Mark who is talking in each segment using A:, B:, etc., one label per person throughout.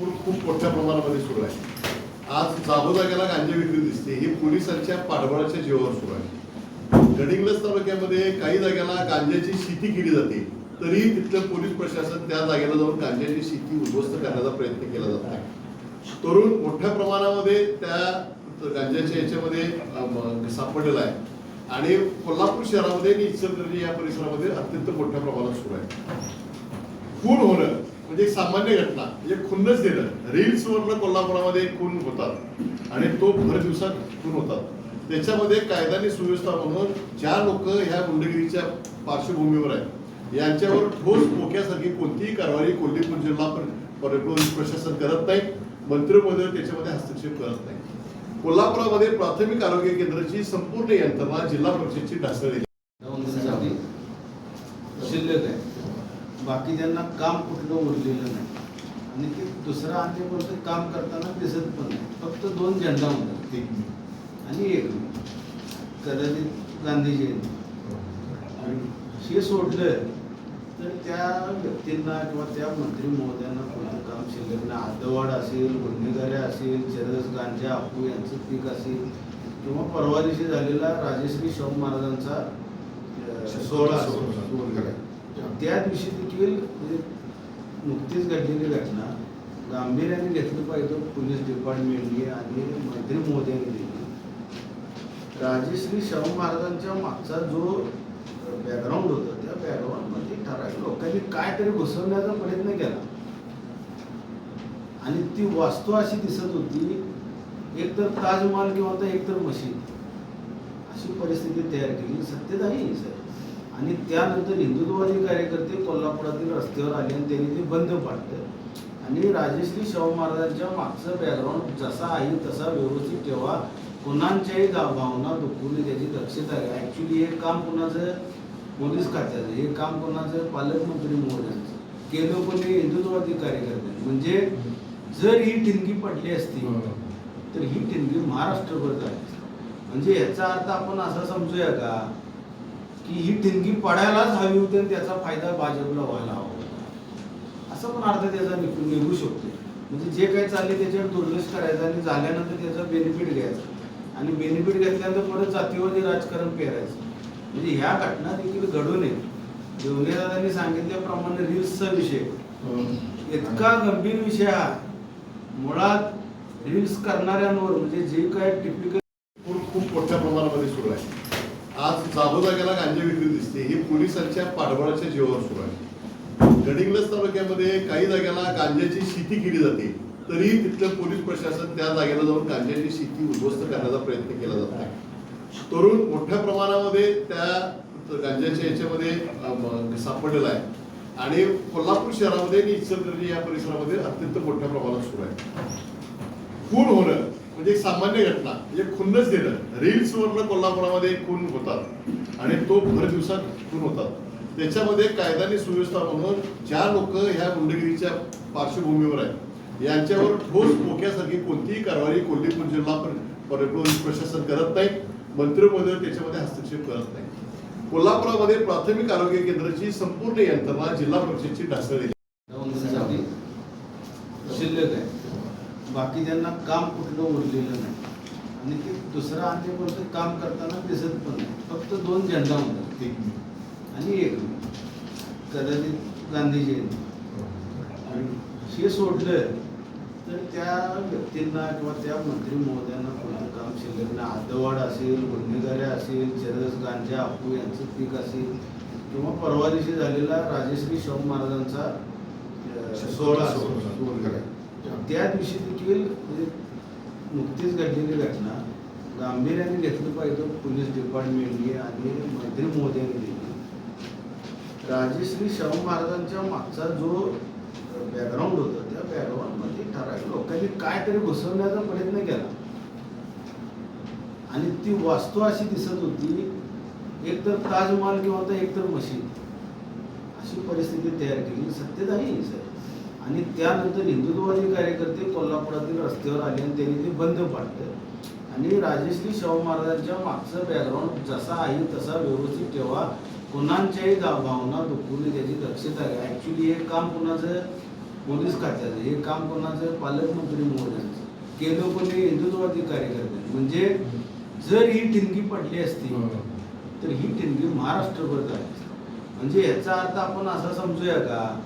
A: खूप खूप मोठ्या प्रमाणामध्ये सुरू आहे. आज जागोजाग्याला गांजा विक्री दिसते. ही पोलिसांच्या पाठबळाच्या जीवावर सुरू आहे. गडिंग्लज तालुक्यामध्ये काही जाग्याला गांजाची शेती केली जाते. तरी तिथलं पोलीस प्रशासन त्या जागेला जाऊन गांजाची शेती उद्ध्वस्त करण्याचा प्रयत्न केला जात आहे. तरुण मोठ्या प्रमाणामध्ये त्या गांजाच्या याच्यामध्ये सापडलेला आहे. आणि कोल्हापूर शहरामध्ये आणि इचलकरंजी या परिसरामध्ये अत्यंत मोठ्या प्रमाणात सुरू आहे. खून होणं म्हणजे एक सामान्य घटना म्हणजे खूनच देणं. रील्सवरनं कोल्हापुरामध्ये खून होतात. आणि तो भर दिवसात खून होतात. त्याच्यामध्ये कायद्याने सुव्यवस्था म्हणून ज्या लोक ह्या गुंडगिरीच्या पार्श्वभूमीवर आहेत यांच्यावर ठोस मोक्यासारखी कोणतीही कारवाई कोल्हापूर जिल्हा प्रशासन करत नाही मंत्रिमंडळ त्याच्यामध्ये हस्तक्षेप करत नाही कोल्हापुरामध्ये प्राथमिक आरोग्य केंद्राची संपूर्ण यंत्रणा जिल्हा परिषदची ढासळली
B: साठी शिल्लक आहे बाकी त्यांना काम कुठलं उरलेलं नाही. आणि ते दुसरं आणि बोलतो काम करताना दिसत पण नाही. फक्त दोन झेंडा होतात आणि एक कदाचित गांधी जयंती आणि हे सोडलं तर त्या व्यक्तींना किंवा त्या मंत्री महोदयांना कोणतं काम शिल्लक नाही आदवाड असेल गुन्हेगारे असेल चरस गांजा आपू यांचं पीक असेल किंवा परवा दिवशी झालेला राजेश्री शाहू महाराजांचा सोहळा असेल.
A: सोहळा.
B: त्या दिवशी देखील म्हणजे नुकतीच घडलेली घटना गांभीर्याने घेतलं पाहिजे पोलीस डिपार्टमेंटने आणि मंत्री महोदयांनी देखील. राजेश्री शाहू महाराजांच्या मागचा जो बॅकग्राऊंड होता त्या बॅकग्राऊंडमध्ये ठराविक लोकांनी काय तरी घुसवण्याचा प्रयत्न केला. आणि ती वास्तू अशी दिसत होती एक तर ताजमहाल किंवा तर एक तर मशीद. अशी परिस्थिती तयार केली. सत्यता ही सर. आणि त्यानंतर हिंदुत्ववादी कार्यकर्ते कोल्हापुरातील रस्त्यावर आले आणि त्यांनी ते बंद पाडलं. आणि राजश्री शाहू महाराजांच्या मागचं बॅकग्राऊंड जसा आहे तसा व्यवस्थित ठेवा. कुणाच्याही भावना दुखवली त्याची दक्षता घ्या. ॲक्च्युली हे काम कुणाचं? पोलीस खात्याचं. हे काम कोणाचं? पालकमंत्री महोदयांचं. केलं कोणी? हिंदुत्ववादी कार्यकर्ते. म्हणजे जर ही ठिणगी पडली असती तर ही ठिणगी महाराष्ट्रभर झाली. म्हणजे याचा अर्थ आपण असा समजूया का? की ही ठिणगी पडायलाच हवी होती आणि त्याचा फायदा भाजपला व्हायला हवा होता. असं पण अर्थ त्याचा निघू निघू शकतो. म्हणजे जे काही चालले त्याच्यावर दुर्लक्ष करायचं आणि झाल्यानंतर त्याचा बेनिफिट घ्यायचा. आणि बेनिफिट घेतल्यानंतर परत जातीवादी राजकारण पेरायचं. म्हणजे ह्या घटना देखील घडू नये देवलेदादांनी सांगितल्याप्रमाणे रील्सचा विषय. इतका गंभीर विषय हा मुळात रील्स करणाऱ्यांवर म्हणजे जे काय टिपिकल
A: खूप खूप मोठ्या प्रमाणामध्ये सुरू आहे आज जागोजाग्याला गांजा विक्री दिसते. ही पोलिसांच्या पाठबळाच्या जीवावर सुरू आहे. गडिंग्लज तालुक्यामध्ये काही जाग्याला गांजाची शेती केली जाते. तरी तिथलं पोलीस प्रशासन त्या जागेला जाऊन गांजाची शेती उद्ध्वस्त करण्याचा प्रयत्न केला जात आहे. तरुण मोठ्या प्रमाणामध्ये त्या गांजाच्या याच्यामध्ये सापडलेला आहे. आणि कोल्हापूर शहरामध्ये आणि इचलकरंजी या परिसरामध्ये अत्यंत मोठ्या प्रमाणात सुरू आहे. खून होणं म्हणजे एक सामान्य घटना म्हणजे खूनच देणं. रील्सवरनं कोल्हापुरामध्ये खून होतात आणि तो भर दिवसात खून होतात. त्याच्यामध्ये कायद्याने सुव्यवस्था म्हणून ज्या लोक ह्या गुंडगिरीच्या पार्श्वभूमीवर आहेत यांच्यावर ठोस मोक्यासारखी कोणतीही कारवाई कोल्हापूर जिल्हा प्रशासन करत नाही मंत्रिमंडळ त्याच्यामध्ये हस्तक्षेप करत नाही कोल्हापुरामध्ये प्राथमिक आरोग्य केंद्राची संपूर्ण यंत्रणा जिल्हा परिषदची
B: ढासळली. शिल्लक आहे बाकी त्यांना काम कुठलं उरलेलं नाही. आणि ते दुसरा आणि कोणतं काम करताना दिसत पण नाही. फक्त दोन झेंडा होतात आणि एक कदाचित गांधी जयंती आणि हे सोडलं तर त्या व्यक्तींना किंवा त्या मंत्री महोदयांना कोणतं काम शिल्लक नाही. आदवाड असेल गुन्हेगारे असेल चरस गांजा आपू यांचं पीक असेल किंवा परवा दिवशी झालेला राजेश्री शाहू महाराजांचा सोहळा त्या दिवशी देखील म्हणजे नुकतीच घडलेली घटना गांभीर्याने घेतलं पाहिजे. पोलीस डिपार्टमेंटने आणि मंत्री महोदयांनी देखील. शाहू महाराजांच्या मागचा जो बॅकग्राऊंड होता त्या बॅकग्राऊंडमध्ये ठराविक लोकांनी काय तरी घुसवण्याचा प्रयत्न केला. आणि ती वास्तू अशी दिसत होती एक तर ताजमहाल किंवा तर एक तर मशीद. अशी परिस्थिती तयार केली. सत्यता ही सर. आणि त्यानंतर हिंदुत्ववादी कार्यकर्ते कोल्हापुरातील रस्त्यावर आले आणि त्यांनी ते बंद पाडलं. आणि राजश्री शाहू महाराजांच्या मागचं बॅकग्राऊंड जसा आहे तसा व्यवस्थित ठेवा. कुणाच्याही भावना दुखवली त्याची दक्षता घ्या. ॲक्च्युली हे काम कुणाचं? पोलीस खात्याचं. हे काम कोणाचं? पालकमंत्री महोदयांचं. केलं कोणी हिंदुत्ववादी कार्यकर्ते. म्हणजे जर ही ठिणगी पडली असती तर ही ठिणगी महाराष्ट्रभर झाली. म्हणजे याचा अर्थ आपण असा समजूया का?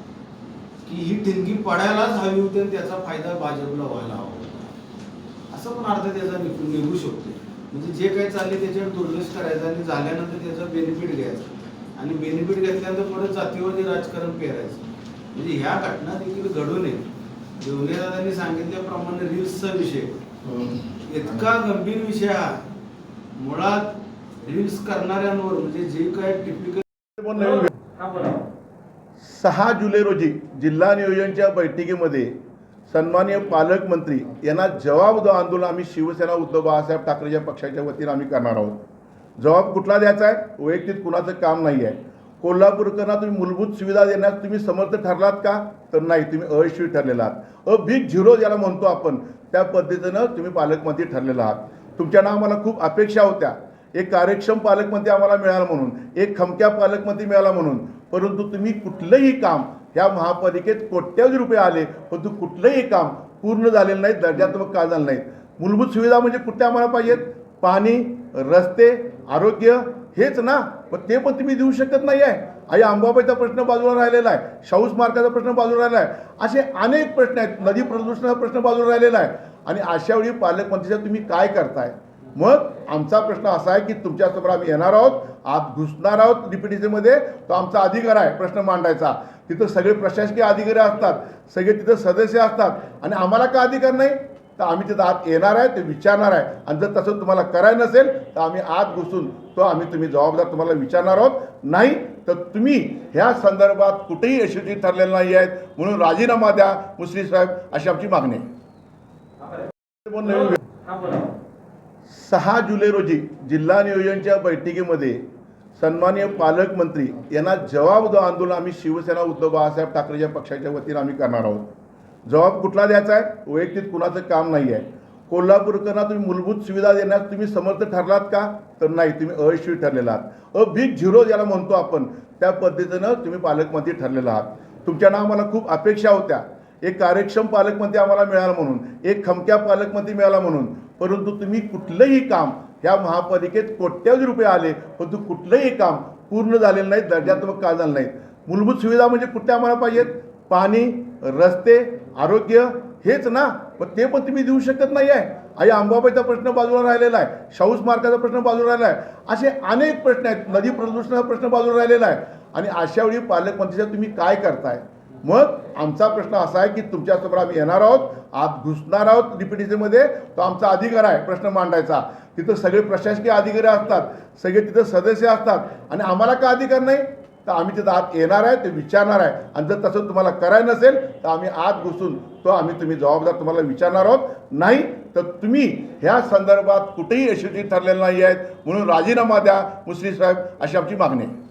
B: की ही ठिणगी पडायलाच हवी होती आणि त्याचा फायदा भाजपला व्हायला हवा होता. असं पण अर्थ त्याचा निघू निघू शकतो. म्हणजे जे काही चालले त्याच्यावर दुर्लक्ष करायचं आणि झाल्यानंतर त्याचा बेनिफिट घ्यायचा. आणि बेनिफिट घेतल्यानंतर परत जातीवरती राजकारण पेरायचं. म्हणजे ह्या घटना देखील घडू नये. देवलेदादांनी सांगितल्याप्रमाणे रील्सचा विषय. इतका गंभीर विषय हा. मुळात रील्स करणाऱ्यांवर म्हणजे जे काय टिपिकल
C: सहा जुलै रोजी जिल्हा नियोजनच्या बैठकीमध्ये सन्माननीय पालकमंत्री यांना जवाब दो आंदोलन आम्ही शिवसेना उद्धव बाळासाहेब ठाकरेच्या पक्षाच्या वतीनं आम्ही करणार आहोत. जबाब कुठला द्यायचा आहे? वैयक्तिक कुणाचं काम नाही आहे. कोल्हापूरकरांना तुम्ही मूलभूत सुविधा देण्यास तुम्ही समर्थ ठरलात का? तर नाही तुम्ही अयशस्वी ठरलेला आहात. अ बिग झिरो ज्याला म्हणतो आपण त्या पद्धतीनं तुम्ही पालकमंत्री ठरलेला आहात. तुमच्या नावाला खूप अपेक्षा होत्या. एक कार्यक्षम पालकमंत्री आम्हाला मिळाला म्हणून एक खमक्या पालकमंत्री मिळाला म्हणून परंतु तुम्ही कुठलंही काम ह्या महापालिकेत कोट्यावधी रुपये आले परंतु कुठलंही काम पूर्ण झालेलं नाही दर्जात्मक का झालं नाही. मूलभूत सुविधा म्हणजे कुठल्या आम्हाला पाहिजेत? पाणी रस्ते आरोग्य हेच ना. पण ते पण तुम्ही देऊ शकत नाही आहे. आई अंबाबाईचा प्रश्न बाजूला राहिलेला आहे शाहू स्मारकाचा प्रश्न बाजूला राहिला आहे. असे अनेक प्रश्न आहेत नदी प्रदूषणाचा प्रश्न बाजूला राहिलेला आहे. आणि अशा वेळी पालकमंत्रीचा तुम्ही काय करताय? मग आमचा प्रश्न असा आहे की तुमच्यासमोर आम्ही येणार आहोत आत घुसणार आहोत डीपीटीसीमध्ये तो आमचा अधिकार आहे प्रश्न मांडायचा. तिथं सगळे प्रशासकीय अधिकारी असतात सगळे तिथं सदस्य असतात आणि आम्हाला का अधिकार नाही? तर आम्ही तिथं आत येणार आहे ते विचारणार आहे. आणि जर तसं तुम्हाला करायचं नसेल तर आम्ही आत घुसून तो आम्ही तुम्ही जबाबदार तुम्हाला विचारणार आहोत. नाही तर तुम्ही ह्या संदर्भात कुठेही यशस्वी ठरलेले नाही आहेत म्हणून राजीनामा द्या मुश्रीफ साहेब अशी आमची मागणी आहे. सहा जुलै रोजी जिल्हा नियोजनच्या बैठकीमध्ये सन्माननीय पालकमंत्री यांना जबाब दो आंदोलन आम्ही शिवसेना उद्धव बाळासाहेब ठाकरेच्या पक्षाच्या वतीनं आम्ही करणार आहोत. जबाब कुठला द्यायचा आहे? वैयक्तिक कुणाचं काम नाही आहे. कोल्हापूरकरांना तुम्ही मूलभूत सुविधा देण्यास तुम्ही समर्थ ठरलात का? तर नाही तुम्ही अयशस्वी ठरलेला आहात. अ बिग झिरो ज्याला म्हणतो आपण त्या पद्धतीनं तुम्ही पालकमंत्री ठरलेला आहात. तुमच्या आम्हाला खूप अपेक्षा होत्या. एक कार्यक्षम पालकमंत्री आम्हाला मिळाला म्हणून एक खमक्या पालकमंत्री मिळाला म्हणून परंतु तुम्ही कुठलंही काम ह्या महापालिकेत कोट्यावधी रुपये आले परंतु कुठलंही काम पूर्ण झालेलं नाही दर्जात्मक का झालं नाही. मूलभूत सुविधा म्हणजे कुठल्या आम्हाला पाहिजेत? पाणी रस्ते आरोग्य हेच ना. पण ते पण तुम्ही देऊ शकत नाही आहे. आई अंबाबाईचा प्रश्न बाजूला राहिलेला आहे शाहू स्मारकाचा प्रश्न बाजूला राहिला आहे. असे अनेक प्रश्न आहेत नदी प्रदूषणाचा प्रश्न बाजूला राहिलेला आहे. आणि अशावेळी पालकमंत्रीच्या पालकमंत्रीचा तुम्ही काय करताय? मग आमचा प्रश्न असा आहे की तुमच्यासमोर आम्ही येणार आहोत आत घुसणार आहोत डीपीटीसीमध्ये तो आमचा अधिकार आहे प्रश्न मांडायचा. तिथं सगळे प्रशासकीय अधिकारी असतात सगळे तिथं सदस्य असतात आणि आम्हाला का अधिकार नाही? तर आम्ही तिथं आत येणार आहे ते विचारणार आहे. आणि जर तसं तुम्हाला करायचं नसेल तर आम्ही आत घुसून तो आम्ही तुम्ही जबाबदार तुम्हाला विचारणार आहोत. नाही तर तुम्ही ह्या संदर्भात कुठेही यशस्वी ठरलेले नाही आहेत म्हणून राजीनामा द्या मुस्लिम साहेब अशी आमची मागणी आहे.